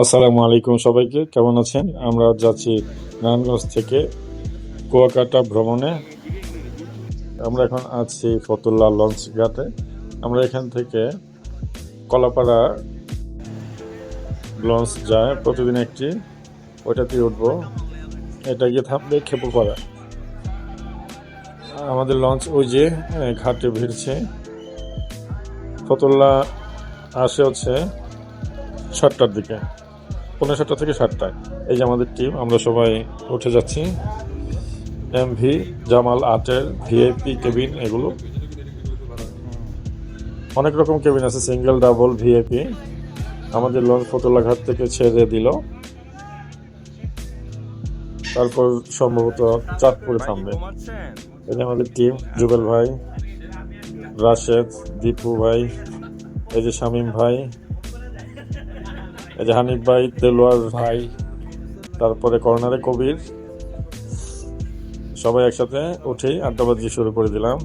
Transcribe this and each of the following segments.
আসসালামু আলাইকুম সবাইকে, কেমন আছেন? আমরা যাচ্ছি নারায়ণগঞ্জ থেকে কুয়াকাটা ভ্রমণে। আমরা এখন আছি ফতুল্লা লঞ্চ ঘাটে। আমরা এখান থেকে কলাপাড়া লঞ্চ যায়, প্রতিদিন একটি। ওইটাতে উঠবো। এটা গিয়ে থামবে খেপুপাড়া। আমাদের লঞ্চ ওই যে ঘাটে ভিড়ছে। ফতুল্লা আসে হচ্ছে সাতটার দিকে। পনেরো সাতটা থেকে সাতটায়। এই যে আমাদের টিম আমরা সবাই উঠে যাচ্ছি। এম ভি জামাল আটের ভিআইপি কেবিন, এগুলো। অনেক রকম কেবিন আছে, সিঙ্গেল, ডাবল ভিআইপি আমাদের লঞ্চ ফতুল্লা ঘাট থেকে ছেড়ে দিল। তারপর সম্ভবত চাঁদপুরে থামবে। এই যে আমাদের টিম জুবেল ভাই, রাশেদ, দীপু ভাই, এই যে শামীম ভাই এই যে হানিফ ভাই দেলোয়ার ভাই, তারপরে কর্নারে কবির। সবাই একসাথে উঠেই আড্ডাবাজি শুরু করে দিলাম।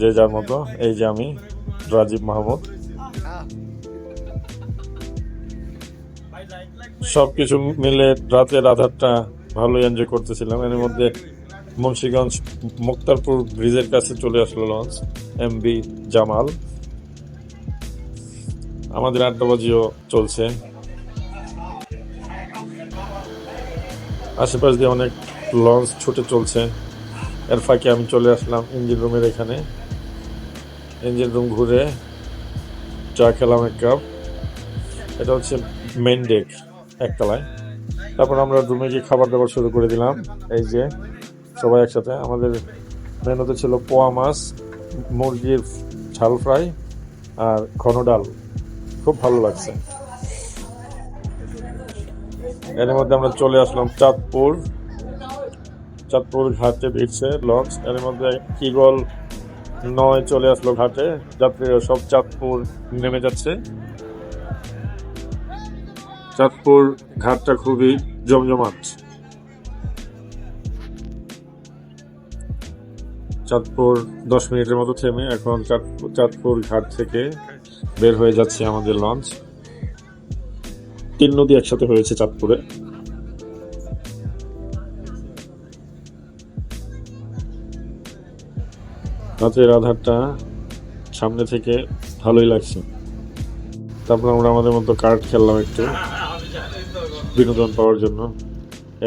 যে যার মতো, এই যে আমি, রাজীব মাহমুদ। সবকিছু মিলে রাতের আধারটা ভালো এনজয় করতেছিলাম। এর মধ্যে মুন্সিগঞ্জ, মুক্তারপুর ব্রিজের কাছে চলে আসলো লঞ্চ এমবি জামাল। আমাদের আড্ডাবাজিও চলছে। আশেপাশ দিয়ে অনেক লঞ্চ ছুটে চলছে। এর ফাঁকে আমি চলে আসলাম ইঞ্জিন রুমের এখানে। ইঞ্জিন রুম ঘুরে চা খেলাম এক কাপ। এটা হচ্ছে মেন ডেক একতলায়। তারপর আমরা রুমে গিয়ে খাবার দাবার শুরু করে দিলাম। এই যে সবাই একসাথে। আমাদের মেনুতে ছিল পোয়া মাছ, মুরগির ঝাল ফ্রাই আর ঘন ডাল। খুব ভালো লাগছে। এর মধ্যে আমরা চলে আসলাম চাঁদপুর। চাঁদপুর ঘাটে ভিড়ছে লঞ্চ। এর মধ্যে কিগল নয় চলে আসলো ঘাটে। যাত্রীরা সব চাঁদপুর নেমে যাচ্ছে। চাঁদপুর ঘাটটা খুবই জমজমাট। চাঁদপুর দশ মিনিটের মতো থেমে এখন চাঁদপুর ঘাট থেকে বের হয়ে যাচ্ছে আমাদের লঞ্চ। তিন নদী একসাথে হয়েছে চাঁদপুরে। রাতের আধারটা সামনে থেকে ভালোই লাগছে। তারপর আমরা আমাদের মতো কার্ড খেললাম একটু বিনোদন পাওয়ার জন্য।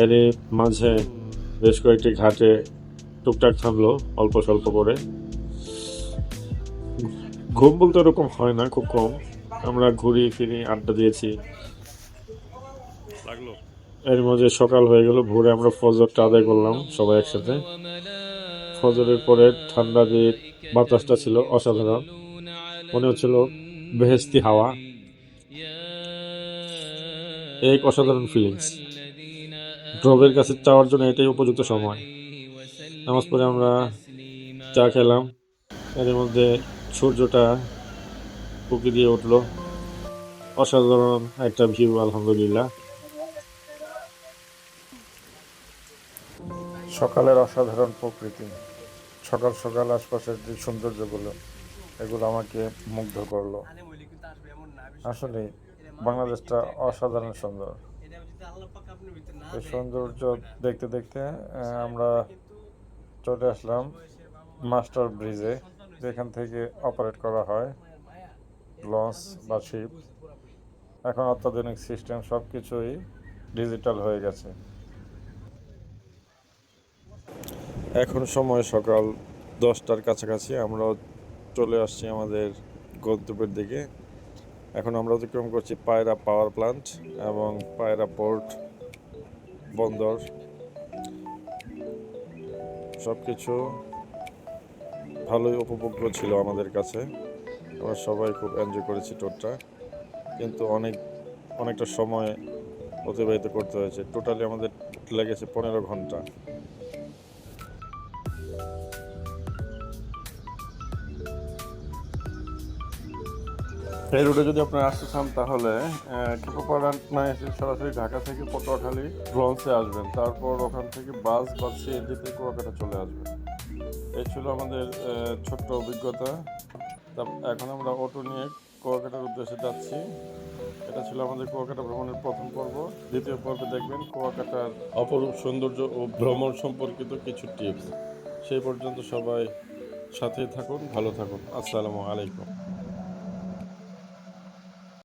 এর মাঝে বেশ কয়েকটি ঘাটে টুকটাক থামলো অল্প স্বল্প করে। ঘুম বলতে ওরকম হয় না খুব কম। আমরা ঘুরি ফিরি আড্ডা দিয়েছি। এর মাঝে সকাল হয়ে গেল ভোরে আমরা ফজরটা আদায় করলাম সবাই একসাথে। ফজরের পরে ঠান্ডা যে বাতাসটা ছিল অসাধারণ। মনে হচ্ছিল বেহেস্তি হাওয়া। এক অসাধারণ ফিলিংস ড্রবের কাছে যাওয়ার জন্য এটাই উপযুক্ত সময়। নামাজ পড়ে আমরা চা খেলাম। এর মধ্যে সূর্যটা উকি দিয়ে উঠল। অসাধারণ একটা ভিউ আলহামদুলিল্লাহ। সকালের অসাধারণ প্রকৃতি, সকাল সকাল আশপাশের যে সৌন্দর্যগুলো, এগুলো আমাকে মুগ্ধ করল। আসলে বাংলাদেশটা অসাধারণ সুন্দর। সৌন্দর্য দেখতে দেখতে আমরা চলে আসলাম মাস্টার ব্রিজে, যেখান থেকে অপারেট করা হয় লঞ্চ বা শিপ এখন অত্যাধুনিক সিস্টেম সব কিছুই ডিজিটাল হয়ে গেছে। এখন সময় সকাল দশটার কাছাকাছি, আমরা চলে আসছি আমাদের গন্তব্যের দিকে। এখন আমরা অতিক্রম করছি পায়রা পাওয়ার প্ল্যান্ট এবং পায়রা পোর্ট বন্দর। সব কিছু ভালোই উপভোগ্য ছিল আমাদের কাছে। আমরা সবাই খুব এনজয় করেছি টোরটা কিন্তু অনেক, অনেকটা সময় অতিবাহিত করতে হয়েছে। টোটালি আমাদের লেগেছে পনেরো ঘণ্টা। এই রুটে যদি আপনারা আসতে চান, তাহলে এসে সরাসরি ঢাকা থেকে পটুয়াখালী লঞ্চে আসবেন। তারপর ওখান থেকে বাস বা সিএনজিতে কুয়াকাটা চলে আসবেন। এই ছিল আমাদের ছোট্ট অভিজ্ঞতা। এখন আমরা অটো নিয়ে কুয়াকাটার উদ্দেশ্যে যাচ্ছি। এটা ছিল আমাদের কুয়াকাটা ভ্রমণের প্রথম পর্ব। দ্বিতীয় পর্বে দেখবেন কুয়াকাটার অপরূপ সৌন্দর্য ও ভ্রমণ সম্পর্কিত কিছু টিপস সেই পর্যন্ত সবাই সাথে থাকুন, ভালো থাকুন। আসসালামু আলাইকুম।